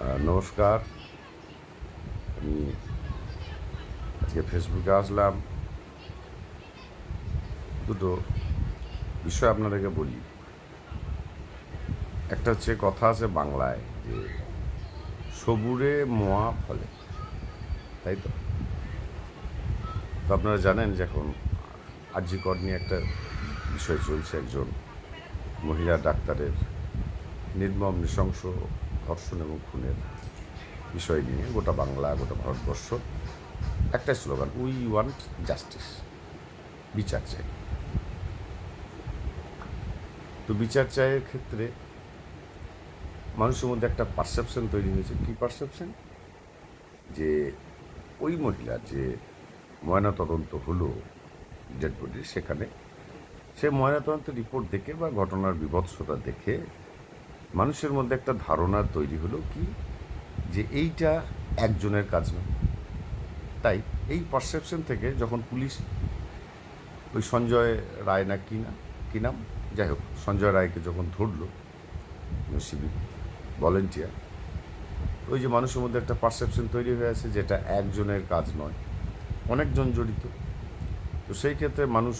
নমস্কার। আমি আজকে ফেসবুকে আসলাম। দুটো বিষয় আপনাদেরকে বলি। একটা হচ্ছে, কথা আছে বাংলায় যে সবুরে মোয়া ফলে। তাই তো? তো আপনারা জানেন যে এখন আর্যিকর নিয়ে একটা বিষয় চলছে একজন মহিলা ডাক্তারের। নির্মম, নৃশংস ধর্ষণ এবং খুনের বিষয় নিয়ে গোটা বাংলা, গোটা ভারতবর্ষ একটাই স্লোগান উই ওয়ান্ট জাস্টিস বিচার চাই। তো বিচার চায়ের ক্ষেত্রে মানুষের মধ্যে একটা পারসেপশন তৈরি হয়েছে। কি পারসেপশন যে ওই মহিলার যে ময়নাতদন্ত হলো ডেড বডির সেখানে সে ময়নাতদন্তের রিপোর্ট দেখে বা ঘটনার বিভৎসতা দেখে মানুষের মধ্যে একটা ধারণা তৈরি হলো কি? যে এইটা একজনের কাজ নয় তাই এই পারসেপশন থেকে যখন পুলিশ ওই সঞ্জয় রায় না কি না, কি নাম? যাই হোক, সঞ্জয় রায়কে যখন ধরলো সিবি ভলেন্টিয়ার ওই যে মানুষের মধ্যে একটা পারসেপশন তৈরি হয়ে আছে যেটা একজনের কাজ নয়, অনেকজন জড়িত। তো সেই ক্ষেত্রে মানুষ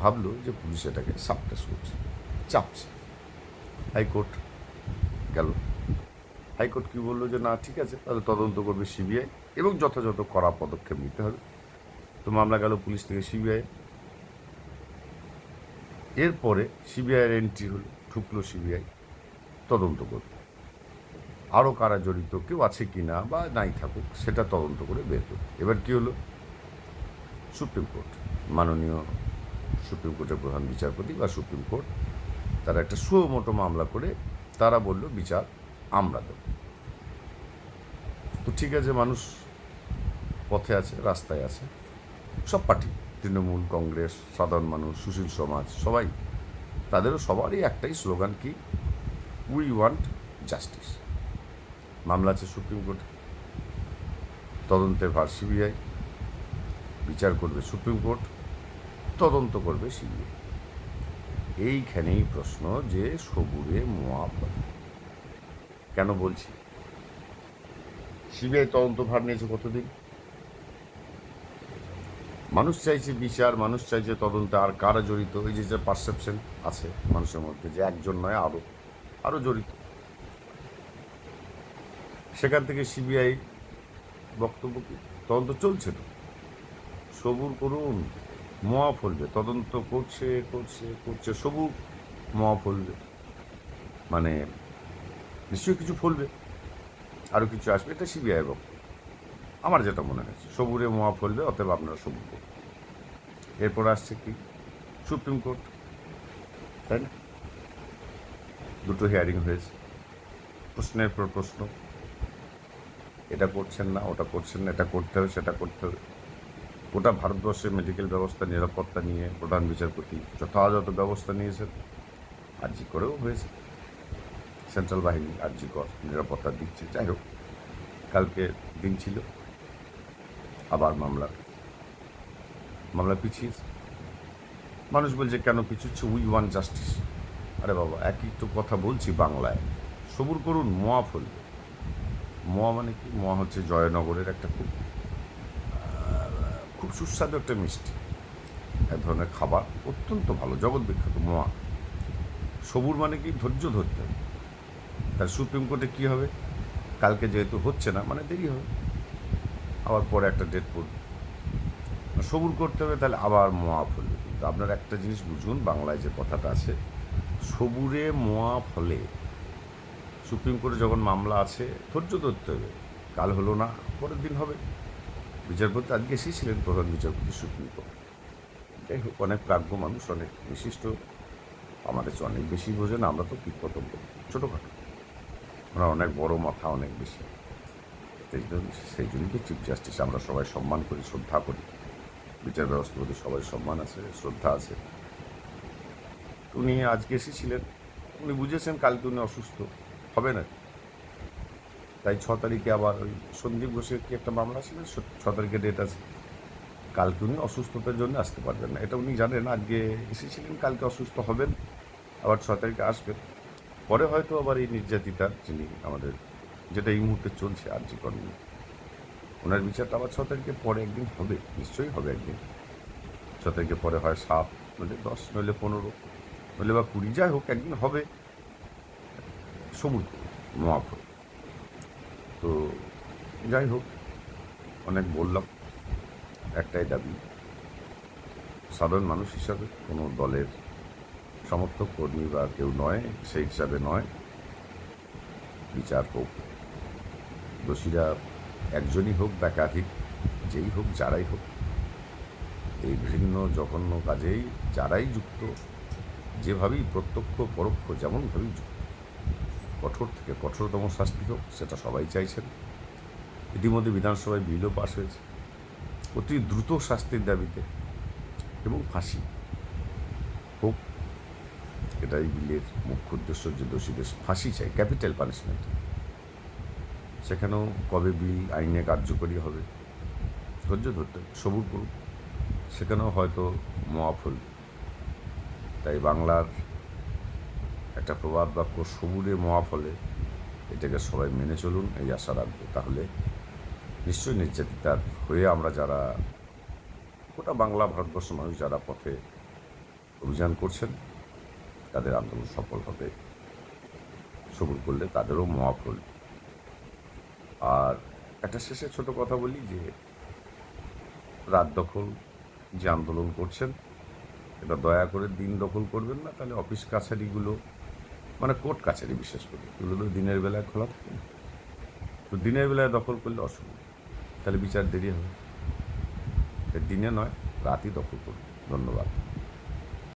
ভাবলো যে পুলিশ এটাকে সাপটাস করছে, চাপছে। হাইকোর্ট গেল। হাইকোর্ট কি বলল যে, না, ঠিক আছে, তাহলে তদন্ত করবে সিবিআই এবং যথাযথ কড়া পদক্ষেপ নিতে হবে। তো মামলা গেল পুলিশ থেকে সিবিআই। এরপরে সিবিআইয়ের এন্ট্রি হলো, ঢুকলো সিবিআই, তদন্ত করবে আরও কারা জড়িত, কেউ আছে কি না বা নাই থাকুক, সেটা তদন্ত করে বের করবে এবার কী হলো? সুপ্রিম কোর্ট, মাননীয় সুপ্রিম কোর্টের প্রধান বিচারপতি বা সুপ্রিম কোর্ট তারা একটা সুমোটো মামলা করে, তারা বলল, বিচার আমরা দেব। তো ঠিক আছে, মানুষ পথে আছে, রাস্তায় আছে। সব পার্টি, তৃণমূল, কংগ্রেস, সাধারণ মানুষ, সুশীল সমাজ, সবাই, তাদেরও সবারই একটাই স্লোগান কি? উই ওয়ান্ট জাস্টিস মামলা আছে সুপ্রিম কোর্টে। তদন্তের ভার সিবিআই। বিচার করবে সুপ্রিম কোর্ট, তদন্ত করবে সিবিআই। এইখানেই প্রশ্ন যে সবুরে মোয়া ফল কেন বলছি? সিবিআই তদন্ত ভার নিয়েছে কতদিন? মানুষ চাইছে বিচার, মানুষ চাইছে তদন্তে আর কারা জড়িত? এই যে যে পারসেপশন আছে মানুষের মধ্যে যে একজন নয় আরও আরও জড়িত। সেখান থেকে সিবিআই বক্তব্য কি? তদন্ত চলছে তো? সবুর করুন। মোয়া ফলবে। তদন্ত করছে করছে করছে, সবু মোয়া ফলবে। মানে নিশ্চয়ই কিছু ফলবে আরও কিছু আসবে, এটা সিবিআই বক্তব্য আমার যেটা মনে হয়েছে সবুরে মোয়া ফলবে, অতএব আপনারা করুন। এরপর আসছে কি? সুপ্রিম কোর্ট, তাই না? দুটো হিয়ারিং হয়েছে। প্রশ্নের পর প্রশ্ন। এটা করছেন না, ওটা করছেন না, এটা করতে হবে, সেটা করতে হবে। গোটা ভারতবর্ষের মেডিকেল ব্যবস্থা, নিরাপত্তা নিয়ে প্রধান বিচারপতি যথাযথ ব্যবস্থা নিয়েছেন, আর্জি করেও হয়েছে। সেন্ট্রাল বাহিনী আর্জি কর, নিরাপত্তা দিচ্ছে। যাই হোক, কালকে দিন ছিল, আবার মামলা মামলা পিছিয়েছে। মানুষ বলছে, কেন পিছুচ্ছে? উই ওয়ান জাস্টিস আরে বাবা, একই তো কথা বলছি বাংলায়। সবুর করুন, মোয়া ফলবে মোয়া মানে কি? মোয়া হচ্ছে জয়নগরের একটা খুব খুব সুস্বাদু একটা মিষ্টি। এক ধরনের খাবার অত্যন্ত ভালো, জগৎ বিখ্যাত, মোয়া। সবুর মানে কি? ধৈর্য ধরতে হবে। তার সুপ্রিম কোর্টে কী হবে? কালকে যেহেতু হচ্ছে না মানে দেরি হবে। আবার পরে একটা ডেট পড়বে। সবুর করতে হবে, তাহলে আবার মোয়া ফলবে। কিন্তু আপনার একটা জিনিস বুঝুন, বাংলায় যে কথাটা আছে, সবুরে মোয়া ফলে সুপ্রিম কোর্টে যখন মামলা আছে, ধৈর্য ধরতে হবে। কাল হলো না, পরের দিন হবে। বিচারপতি আজকে এসেছিলেন প্রধান বিচারপতি সুপ্রিম কোর্ট। যাই হোক, অনেক প্রাজ্ঞ মানুষ, অনেক বিশিষ্ট। আমাদের অনেক বেশি বোঝেন, আমরা তো কীটপতঙ্গ ছোটোখাটো। আমরা অনেক বড় মাথা, অনেক বেশি। সেই জন্য, সেই জন্যই চিফ জাস্টিস আমরা সবাই সম্মান করি, শ্রদ্ধা করি। বিচার ব্যবস্থার প্রতি সবাই সম্মান আছে, শ্রদ্ধা আছে। উনি আজকে এসেছিলেন উনি বুঝেছেন কালকে উনি অসুস্থ। হবে না। তাই ছ তারিখে আবার ওই সন্দীপ ঘোষের কি একটা মামলা ছিল? ছ- তারিখে ডেট আছে। কালকে উনি অসুস্থতার জন্য আসতে পারবেন না। এটা উনি জানেন, আজকে এসেছিলেন, কালকে অসুস্থ হবেন, আবার ছ তারিখে আসবেন। পরে হয়তো আবার এই নির্যাতিতা যিনি আমাদের, যেটা এই মুহূর্তে চলছে আর জি কর নিয়ে, ওনার বিচারটা আবার ছ তারিখে পরে একদিন হবে, নিশ্চয়ই হবে একদিন। ছ তারিখে পরে হয় সাত, নইলে দশ, নইলে পনেরো, নইলে বা কুড়ি, যাই হোক, একদিন হবে। সমুদ্র মহাফল তো যাই হোক, অনেক বললাম, একটাই দাবি, সাধারণ মানুষ হিসাবে কোনো দলের সমর্থক, কর্মী বা কেউ নয়, সেই হিসাবে নয় বিচার হোক, দোষীরা একজনই হোক বা একাধিক, যেই হোক, যারাই হোক, এই ভিন্ন জঘন্য কাজেই যারাই যুক্ত, যেভাবেই প্রত্যক্ষ, পরোক্ষ, যেমনভাবেই যুক্ত কঠোর থেকে কঠোরতম শাস্তি হোক, সেটা সবাই চাইছেন। ইতিমধ্যে বিধানসভায় বিলও পাশ হয়েছে। অতি দ্রুত শাস্তির দাবিতে এবং ফাঁসি হোক, এটাই বিলের মুখ্য উদ্দেশ্য যে দোষীদের ফাঁসি চাই, ক্যাপিটাল পানিশমেন্ট। সেখানেও কবে বিল, আইনে কার্যকরী হবে, ধৈর্য ধরতে সবুর করুন। সেখানেও হয়তো মহাফল তাই বাংলার একটা প্রবাদ বাক্য সবুরে মহাফলে এটাকে সবাই মেনে চলুন, এই আশা রাখব। তাহলে নিশ্চয়ই নির্যাতিতার হয়ে আমরা যারা গোটা বাংলা ভারতবর্ষ মানুষ যারা পথে অভিযান করছেন, তাদের আন্দোলন সফল হবে। সবুর করলে তাদেরও মহাফল। আর একটা শেষে ছোট কথা বলি যে, রাত দখল যে আন্দোলন করছেন এটা দয়া করে দিন দখল করবেন না, তাহলে অফিস কাছারিগুলো মানে কোর্ট কাছারি বিশেষ করে। এগুলো তো দিনের বেলায় খোলা থাকে না। তো দিনের বেলায় দখল করলে অসুবিধা তাহলে বিচার দেরি হবে। দিনে নয়, রাতই দখল করবে ধন্যবাদ।